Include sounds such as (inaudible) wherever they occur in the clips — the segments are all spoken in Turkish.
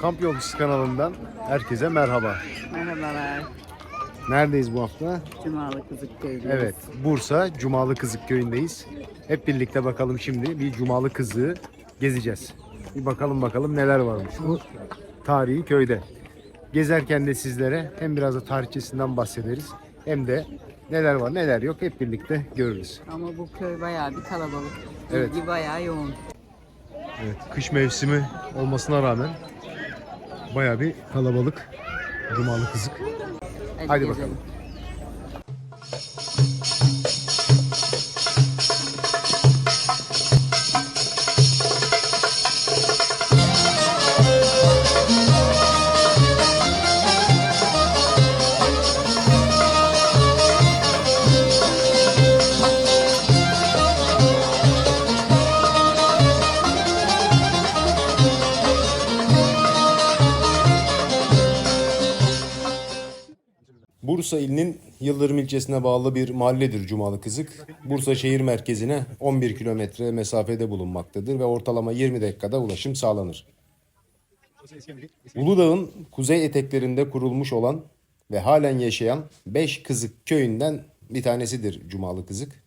Kamp Yolcusu kanalından herkese merhaba. Merhabalar. Neredeyiz bu hafta? Cumalı Kızıkköy'deyiz. Evet, Bursa Cumalı Kızık köyündeyiz. Hep birlikte bakalım şimdi bir Cumalı Kızığı gezeceğiz. Bir bakalım bakalım neler varmış bu tarihi köyde. Gezerken de sizlere hem biraz da tarihçesinden bahsederiz hem de neler var neler yok hep birlikte görürüz. Ama bu köy bayağı bir kalabalık. Evet. İlgi bayağı yoğun. Evet, kış mevsimi olmasına rağmen bayağı bir kalabalık Cumalı Kızık. Hadi, Hadi bakalım. Bursa ilinin Yıldırım ilçesine bağlı bir mahalledir Cumalı Kızık. Bursa şehir merkezine 11 kilometre mesafede bulunmaktadır ve ortalama 20 dakikada ulaşım sağlanır. Uludağ'ın kuzey eteklerinde kurulmuş olan ve halen yaşayan 5 Kızık köyünden bir tanesidir Cumalı Kızık.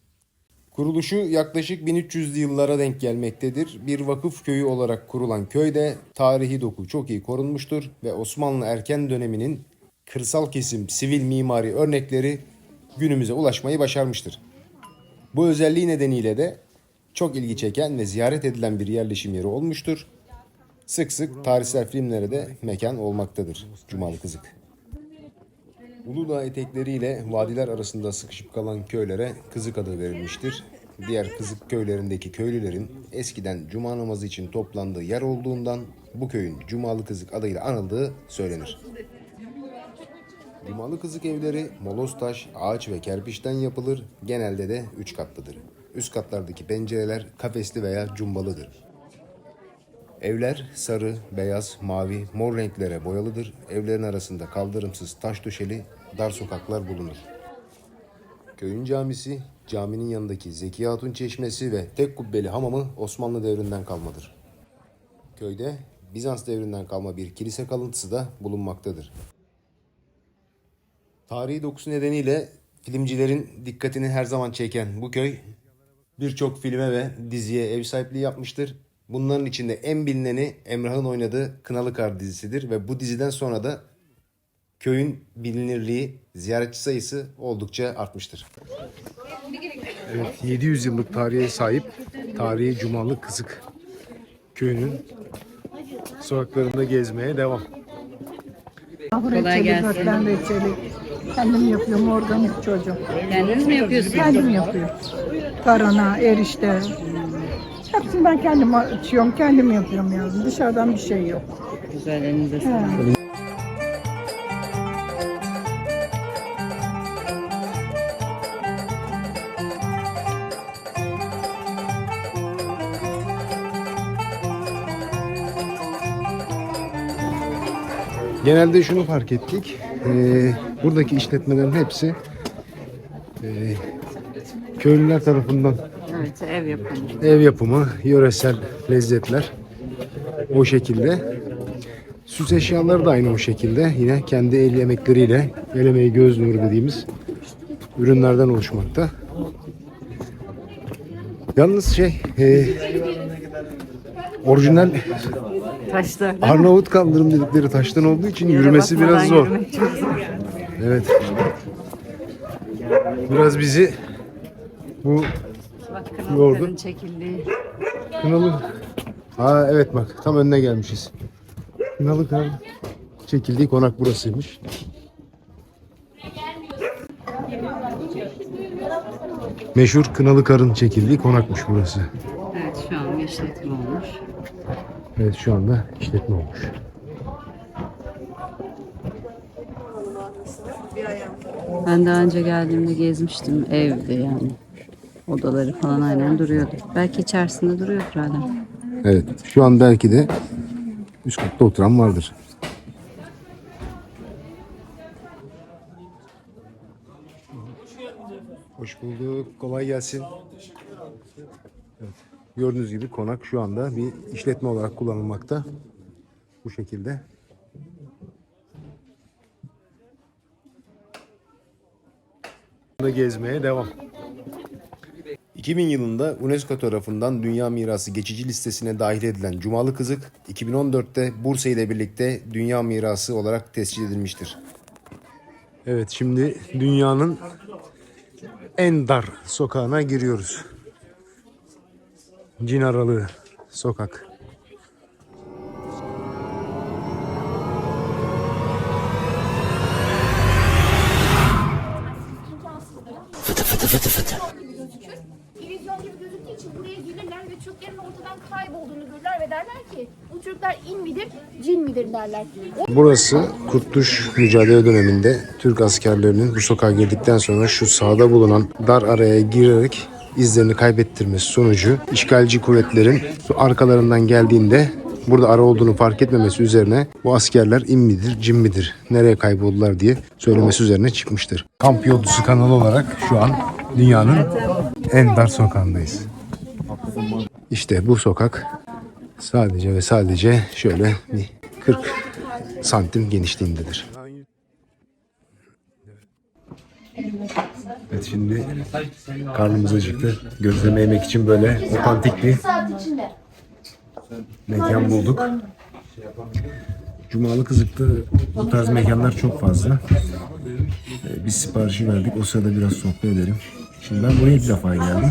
Kuruluşu yaklaşık 1300'lü yıllara denk gelmektedir. Bir vakıf köyü olarak kurulan köyde tarihi doku çok iyi korunmuştur ve Osmanlı erken döneminin kırsal kesim sivil mimari örnekleri günümüze ulaşmayı başarmıştır. Bu özelliği nedeniyle de çok ilgi çeken ve ziyaret edilen bir yerleşim yeri olmuştur. Sık sık tarihsel filmlere de mekan olmaktadır Cumalı Kızık. Uludağ etekleriyle vadiler arasında sıkışıp kalan köylere Kızık adı verilmiştir. Diğer Kızık köylerindeki köylülerin eskiden cuma namazı için toplandığı yer olduğundan bu köyün Cumalı Kızık adıyla anıldığı söylenir. Cumalı Kızık evleri moloz taş, ağaç ve kerpiçten yapılır. Genelde de üç katlıdır. Üst katlardaki pencereler kafesli veya cumbalıdır. Evler sarı, beyaz, mavi, mor renklere boyalıdır. Evlerin arasında kaldırımsız taş döşeli dar sokaklar bulunur. Köyün camisi, caminin yanındaki Zeki Hatun Çeşmesi ve tek kubbeli hamamı Osmanlı devrinden kalmadır. Köyde Bizans devrinden kalma bir kilise kalıntısı da bulunmaktadır. Tarihi dokusu nedeniyle filmcilerin dikkatini her zaman çeken bu köy birçok filme ve diziye ev sahipliği yapmıştır. Bunların içinde en bilineni Emrah'ın oynadığı Kınalı Kar dizisidir ve bu diziden sonra da köyün bilinirliği, ziyaretçi sayısı oldukça artmıştır. Evet, 700 yıllık tarihe sahip tarihi Cumalı Kızık köyünün sokaklarında gezmeye devam. Kolay gelsin. Kendim yapıyorum organik çocuğum. Kendiniz mi yapıyorsunuz? Kendim yapıyorum. Tarhana, erişte. Hepsini ben kendim açıyorum, kendim yapıyorum yani. Dışarıdan bir şey yok. Güzel elinize sağlık. Genelde şunu fark ettik. Ee, buradaki işletmelerin hepsi e, köylüler tarafından Evet ev yapımı. ev yapımı, yöresel lezzetler o şekilde. Süs eşyaları da aynı o şekilde. Yine kendi el yemekleriyle el emeği göz nuru dediğimiz ürünlerden oluşmakta. Yalnız şey e, orijinal Taşlar. Arnavut kaldırım dedikleri taştan olduğu için yürümesi biraz zor. yürümek çok zor. Evet. Biraz bizi bu Bak kanatların çekildiği. Kınalı... Aa evet bak tam önüne gelmişiz. Kınalı kar çekildiği konak burasıymış. Meşhur Kınalı Kar'ın çekildiği konakmış burası. Evet şu an işletim olmuş. Evet şu anda işletme olmuş. Ben daha önce geldiğimde gezmiştim. Evde yani. Odaları falan aynen duruyordu. Belki içerisinde duruyordur hala. Evet şu an belki de üst katta oturan vardır. Hoş bulduk. Kolay gelsin. Evet. Gördüğünüz gibi konak şu anda bir işletme olarak kullanılmakta. Bu şekilde. Gezmeye devam. 2000 yılında UNESCO tarafından Dünya Mirası geçici listesine dahil edilen Cumalı Kızık, 2014'te Bursa ile birlikte Dünya Mirası olarak tescil edilmiştir. Evet şimdi dünyanın en dar sokağına giriyoruz. Cin aralığı sokak. İllüzyon gibi gözüktüğü için buraya gelirler ve Türklerin ortadan kaybolduğunu görürler ve derler ki bu Türkler in midir, cin midir derler. Burası Kurtuluş mücadele döneminde Türk askerlerinin bu sokağa girdikten sonra şu sağda bulunan dar araya girerek izlerini kaybettirmesi sonucu işgalci kuvvetlerin arkalarından geldiğinde burada ara olduğunu fark etmemesi üzerine bu askerler in midir cin midir nereye kayboldular diye söylemesi üzerine çıkmıştır. Kamp yolcusu kanalı olarak şu an dünyanın en dar sokağındayız. İşte bu sokak sadece ve sadece şöyle bir 40 santim genişliğindedir. Evet şimdi karnımız acıktı. Gözleme yemek için böyle otantik bir mekan bulduk. Cumalı Kızık'ta bu tarz mekanlar çok fazla. Ee, Biz siparişi verdik. O sırada biraz sohbet edelim. Şimdi ben buraya ilk defa geldim.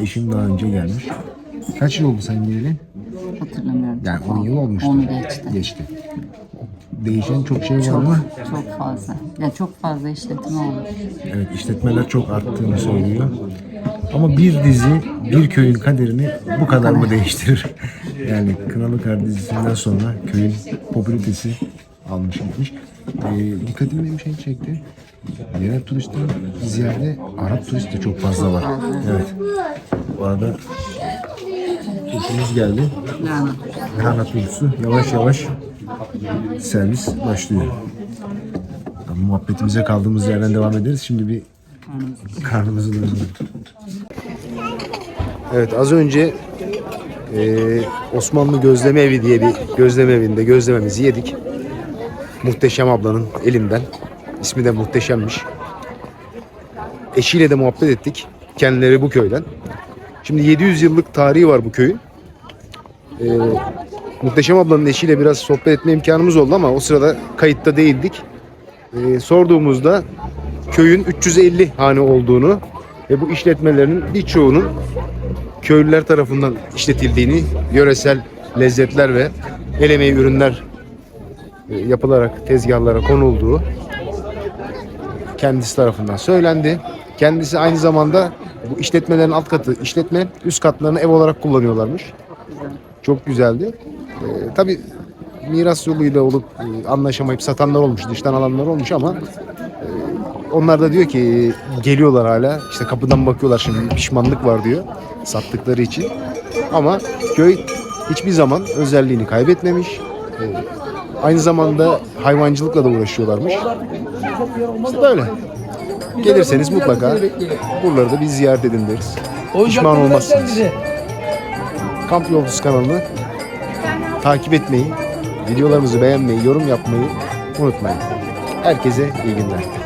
Eşim daha önce gelmiş. Kaç yıl oldu sen geleli? Hatırlamıyorum. Yani 10 yıl olmuştu. Onu geçti. Geçti. Değişen çok şey var ama Çok fazla. Ya çok fazla işletme olmuş. evet işletmeler çok arttığını söylüyor. Ama bir dizi bir köyün kaderini bu kadar mı değiştirir? (laughs) Yani Kınalı Kar dizisinden sonra köyün popülaritesi almış gitmiş. Ee, dikkatimi benim şey çekti. Yerel turistten ziyade Arap turist de çok fazla var. Evet. Bu arada turşumuz geldi. Lahana turşusu yavaş yavaş servis başlıyor. Tamam, muhabbetimize kaldığımız yerden devam ederiz. Şimdi bir karnımızı doyuralım. Evet az önce eee, Osmanlı Gözleme Evi diye bir gözleme evinde gözlememizi yedik. Muhteşem ablanın elinden. İsmi de muhteşemmiş. Eşiyle de muhabbet ettik. Kendileri bu köyden. Şimdi 700 yıllık tarihi var bu köyün. Eee Muhteşem ablanın eşiyle biraz sohbet etme imkanımız oldu ama o sırada kayıtta değildik. Ee, sorduğumuzda köyün 350 hane olduğunu ve bu işletmelerin birçoğunun köylüler tarafından işletildiğini, yöresel lezzetler ve el emeği ürünler e, yapılarak tezgahlara konulduğu kendisi tarafından söylendi. Kendisi aynı zamanda bu işletmelerin alt katı işletme, üst katlarını ev olarak kullanıyorlarmış. Çok güzeldi. Ee, tabii miras yoluyla olup e, anlaşamayıp satanlar olmuş, dıştan alanlar olmuş ama e, onlar da diyor ki geliyorlar hala. işte kapıdan bakıyorlar şimdi pişmanlık var diyor sattıkları için. Ama köy hiçbir zaman özelliğini kaybetmemiş. Ee, aynı zamanda hayvancılıkla da uğraşıyorlarmış. İşte böyle. Gelirseniz mutlaka buraları da bir ziyaret edin deriz. Pişman olmazsınız. Kamp Yolcusu kanalını takip etmeyi, videolarımızı beğenmeyi, yorum yapmayı unutmayın. Herkese iyi günler.